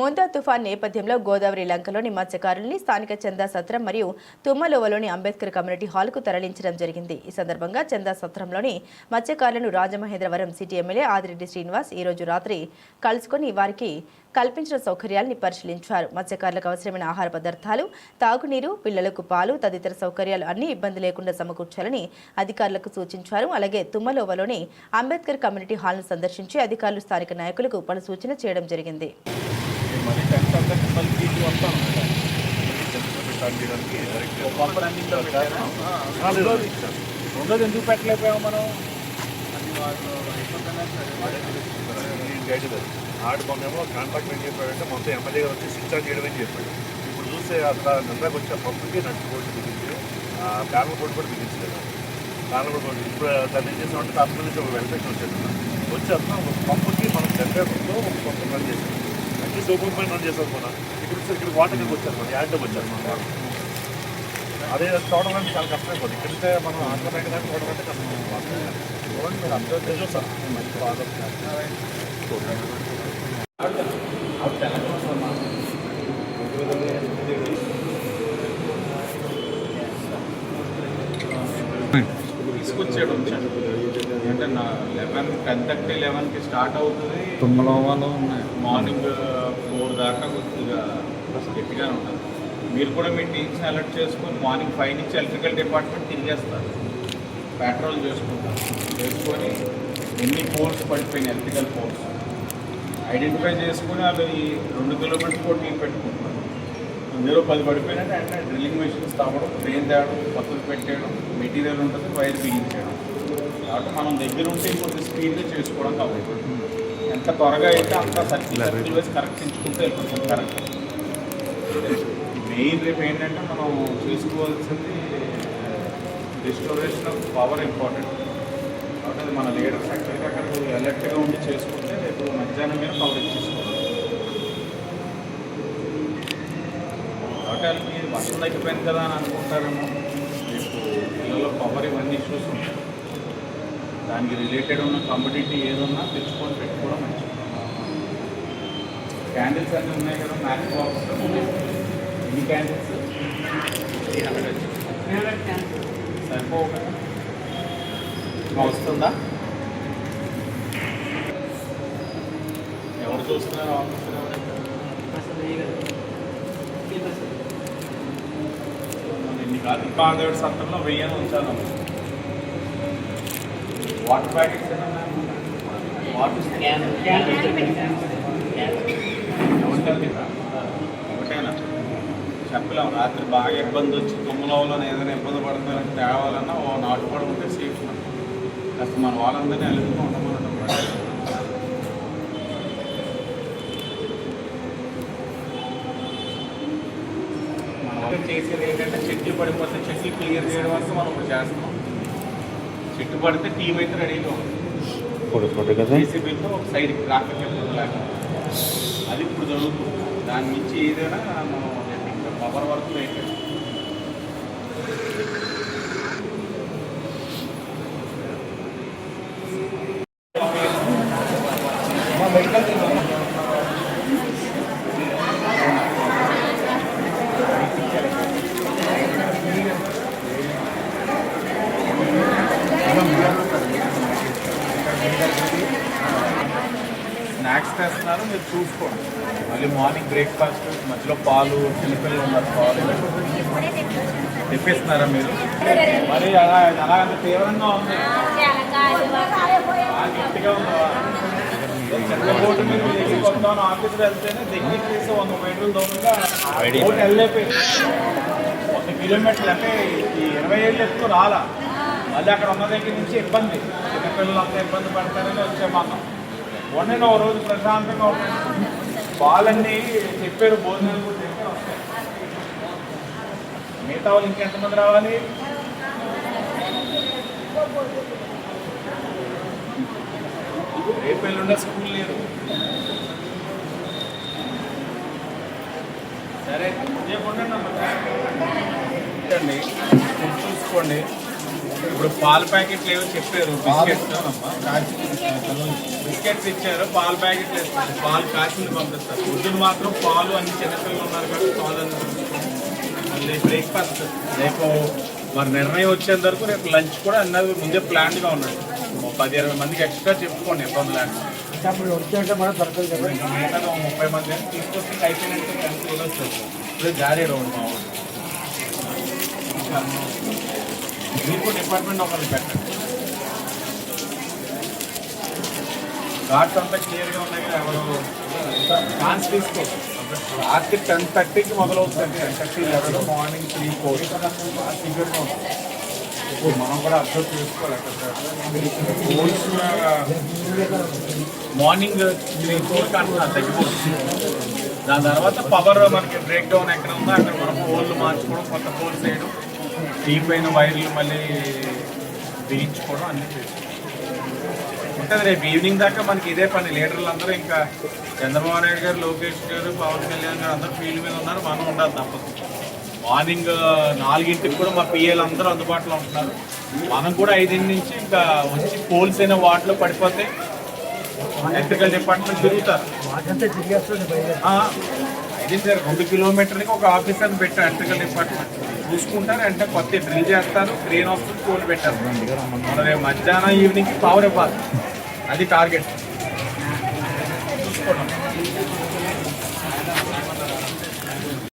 ముందా తుఫాన్ నేపథ్యంలో గోదావరి లంకలోని మత్స్యకారుల్ని స్థానిక చందా సత్రం మరియు తుమ్మలోవలోని అంబేద్కర్ కమ్యూనిటీ హాల్కు తరలించడం జరిగింది. ఈ సందర్భంగా చందా సత్రంలోని మత్స్యకారులను రాజమహేంద్రవరం సిటీ ఎమ్మెల్యే ఆదిరెడ్డి శ్రీనివాస్ ఈ రోజు రాత్రి కలుసుకొని వారికి కల్పించిన సౌకర్యాల్ని పరిశీలించారు. మత్స్యకారులకు అవసరమైన ఆహార పదార్థాలు తాగునీరు పిల్లలకు పాలు తదితర సౌకర్యాలు అన్ని ఇబ్బంది లేకుండా సమకూర్చాలని అధికారులకు సూచించారు. అలాగే తుమ్మలోవలోని అంబేద్కర్ కమ్యూనిటీ హాల్ను సందర్శించి అధికారులు స్థానిక నాయకులకు పలు సూచన చేయడం జరిగింది. మళ్ళీ టెన్త్ అందరికి మళ్ళీ తీసి వస్తాను. పంప రెండోది ఎందుకు పెట్టలేకపోయాము మనం? ఆడుకోనేమో కాంట్రాక్ట్ ఏం చెప్పాడంటే మొత్తం ఎమ్మెల్యే గారు వచ్చి స్విచ్ చేయడం అని చెప్పాడు. ఇప్పుడు చూస్తే అక్కడ నిందాకి వచ్చే పంపుకి నట్టు బోర్డు బిగించి ప్యానల్ బోర్డు కూడా బిగించలేదు. ప్యానల్ బోర్డు ఇప్పుడు దాన్ని ఏం చేసామంటే దాని నుంచి ఒక వెంటనే వచ్చేస్తున్నాం వచ్చి ఒక పంపుకి మనం జనరేటర్తో ఒక పంపు పని చేస్తున్నాం అన్ని సూపర్ పైన రన్ చేసాం మనం? చూస్తే ఇక్కడ వాటర్ కింద వచ్చారు మనం యాడ్కి వచ్చారు మనం వాటర్. అదే చూడడం అంటే చాలా కష్టమైపోతుంది ఇక్కడితే మనం ఆంధ్రప్రదేశ్ కానీ చూడడం అంటే కష్టమైపోతుంది చూడండి మీరు అందరూ తెలుసు సార్. మంచి బాగా తీసుకొచ్చాడు. అంటే నా లెవెన్ టెన్ థర్టీ లెవెన్కి స్టార్ట్ అవుతుంది. తుమ్మలవాలో ఉన్నాయి. మార్నింగ్ ఫోర్ దాకా కొద్దిగా గట్టిగానే ఉంటుంది మీరు కూడా మీ టీమ్స్ని అలర్ట్ చేసుకొని మార్నింగ్ ఫైవ్ నుంచి ఎలక్ట్రికల్ డిపార్ట్మెంట్ తిరిగేస్తారు. పెట్రోల్ చేసుకుంటారు. చేసుకొని ఎన్ని పోల్స్ పడిపోయినాయి ఎలక్ట్రికల్ పోల్స్? ఐడెంటిఫై చేసుకుని అవి రెండు కిలోమీటర్స్ కూడా టీం పెట్టుకుంటున్నారు. అందులో పది పడిపోయినట్టు అంటే డ్రిల్లింగ్ మెషిన్స్ తాగడం ట్రైన్ తేవడం కొత్తది పెట్టేయడం మెటీరియల్ ఉంటుంది వైర్ బిగించేయడం. కాబట్టి మనం దగ్గర ఉంటే ఇంకొక స్పీడ్గా చేసుకోవడం కావాలి ఎంత త్వరగా అయితే అంత సర్కిల్ సర్కిల్ వేసి కరెక్ట్ ఎంచుకుంటే వెళ్ళిపోతుంది కరెక్ట్ మెయిన్ రేపు ఏంటంటే మనం చూసుకోవాల్సింది రిస్టోరేషన్ ఆఫ్ పవర్ ఇంపార్టెంట్ కాబట్టి అది మన లీడర్స్ ఎక్కడికి అక్కడ అలర్ట్గా ఉండి చేసుకుంటే రేపు మధ్యాహ్నం మీద పవర్ ఇచ్చేసుకోవాలి. కాబట్టి వాళ్ళకి వర్షం తగ్గిపోయింది కదా అని అనుకుంటారేమో. రేపు పిల్లల పవర్ ఇవన్నీ ఇష్యూస్ ఉంటాయి. దానికి రిలేటెడ్ ఉన్న కమ్యూనిటీ ఏదన్నా మంచిది క్యాండిల్స్ అన్నీ ఉన్నాయి కదా మ్యాచ్ బాక్స్ ఎన్ని క్యాండిల్స్ ఇంకా వస్తుందా ఎవరు చూస్తున్నారు ఆఫీసర్ ఎన్ని కాదు ఇంకా ఆంధ్ర సంతలో వెయ్యని ఉంచాను. వాటర్ ప్యాకెట్స్ వాటర్ స్కాన్ ఒకటేనా? చెప్పలేం. రాత్రి బాగా ఇబ్బంది వచ్చి తుమ్మలలో ఏదైనా ఇబ్బంది పడుతుందంటే తేవాలన్నా ఓ నాటుకోవడం ఉంటే సేఫ్ కాస్త మన వాళ్ళందరినీ అలుగుతూ ఉండమనడం మన. వాళ్ళు చేసేది ఏంటంటే చెట్లు పడిపోతే చెట్లు క్లియర్ చేయడం వరకు మనం ఇప్పుడు చేస్తాం చెట్టు పడితే టీం అయితే రెడీగా ఉంది. ఒక సైడ్ ట్రాఫిక్ లేకుండా. అది ఇప్పుడు జరుగుతుంది. దాని నుంచి ఏదైనా మనం పవర్ వర్క్ అయితే స్నాక్స్ తెస్తున్నారు మీరు చూసుకోండి. మళ్ళీ మార్నింగ్ బ్రేక్ఫాస్ట్ మధ్యలో పాలు చిన్నపిల్లలు ఉన్నారు పాలు తెప్పిస్తున్నారా మీరు? మరి అలా అలాగంత తీవ్రంగా ఉంది. గట్టిగా ఉందా. కొందాం ఆఫీస్కి వెళ్తేనే దగ్గర తీసి వంద మీటర్ల దూరంగా బోట్ వెళ్ళైపోయింది. వంద కిలోమీటర్లు అంటే ఈ ఇరవై ఏళ్ళు ఎక్కువ రాలా. మళ్ళీ అక్కడ ఉన్న దగ్గర నుంచి ఇబ్బంది. చిన్నపిల్లలు అంతా ఇబ్బంది పడతారని వచ్చామన్నాం వండిన ఒక రోజు ప్రశాంతంగా ఉంటుంది పాలన్నీ చెప్పారు భోజనాలు కూడా చెప్పారు వస్తాయి. మిగతా వాళ్ళు ఇంకెంతమంది రావాలి? రేపు ఎల్లుండే స్కూల్ లేదు. సరే రేపు ఉండండి అమ్మ. చూసుకోండి. ఇప్పుడు పాల ప్యాకెట్లు ఏవో చెప్పారు. బిస్కెట్స్ బిస్కెట్స్ ఇచ్చారు పాల ప్యాకెట్లు ఇస్తారు పాలు కాసింది పంపిస్తారు. పొద్దున్న మాత్రం పాలు అన్ని చిన్నపిల్లలు ఉన్నారు కాబట్టి పాలు అన్ని బ్రేక్ఫాస్ట్ రేపు మరి నిర్ణయం వచ్చేంత వరకు రేపు లంచ్ కూడా అన్నది ముందే ప్లాన్గా ఉన్నది ఓ పది ఇరవై మందికి ఎక్స్ట్రా చెప్పుకోండి ఇబ్బంది లేకుండా. అప్పుడు వచ్చేంటే మనం దొరకదు కదా. ఇంకా మిగతా ముప్పై మంది తీసుకొచ్చి అయిపోయినట్టు వస్తుంది ఇప్పుడు గాడి రోడ్ మా మీకు డిపార్ట్మెంట్ ఒకరిని పెట్టండి. ఘాట్స్ అంతా క్లియర్గా ఉన్నాయి కదా ఎవరు? ఛాన్స్ తీసుకో. రాత్రి టెన్ థర్టీకి మొదలవుతుంది. Ten thirty eleven morning three four సిగ్గుగా ఉంటుంది ఇప్పుడు మనం కూడా అబ్జర్వ్ చేసుకోవాలి. పోల్స్ మార్నింగ్ త్రీ ఫోర్కి అంటున్నారు తగ్గిపోతుంది. దాని తర్వాత పవర్ మనకి బ్రేక్ డౌన్ ఎక్కడ ఉందో అక్కడ మనం పోల్లు మార్చుకోవడం కొత్త పోల్స్ వేయడం. డీప్ అయిన వైర్లు మళ్ళీ బిగించుకోవడం అన్నీ చేస్తాం. ఉంటుంది రేపు ఈవినింగ్ దాకా మనకి ఇదే పని. లీడర్లు అందరూ ఇంకా చంద్రబాబు నాయుడు గారు లోకేష్ గారు పవన్ కళ్యాణ్ గారు అందరూ ఫీల్డ్ మీద ఉన్నారు. మనం ఉండాలి తప్పదు. మార్నింగ్ నాలుగింటికి కూడా మా పిఏలు అందరూ అందుబాటులో ఉంటున్నారు. మనం కూడా ఐదింటి నుంచి ఇంకా వచ్చి పోల్స్ అయిన వాటిలో పడిపోతే ఎలక్ట్రికల్ డిపార్ట్మెంట్ తిరుగుతారు. ఐదింటి సార్ రెండు కిలోమీటర్కి ఒక ఆఫీసర్ని పెట్టారు ఎలక్ట్రికల్ డిపార్ట్మెంట్. చూసుకుంటారు. అంటే కొత్త డ్రిల్ చేస్తారు. క్రేన్ వస్తుంది పోల్ పెట్టారు. మన రేపు మధ్యాహ్నం ఈవినింగ్ పవర్ ఇవ్వాలి. అది టార్గెట్ చూసుకోవడం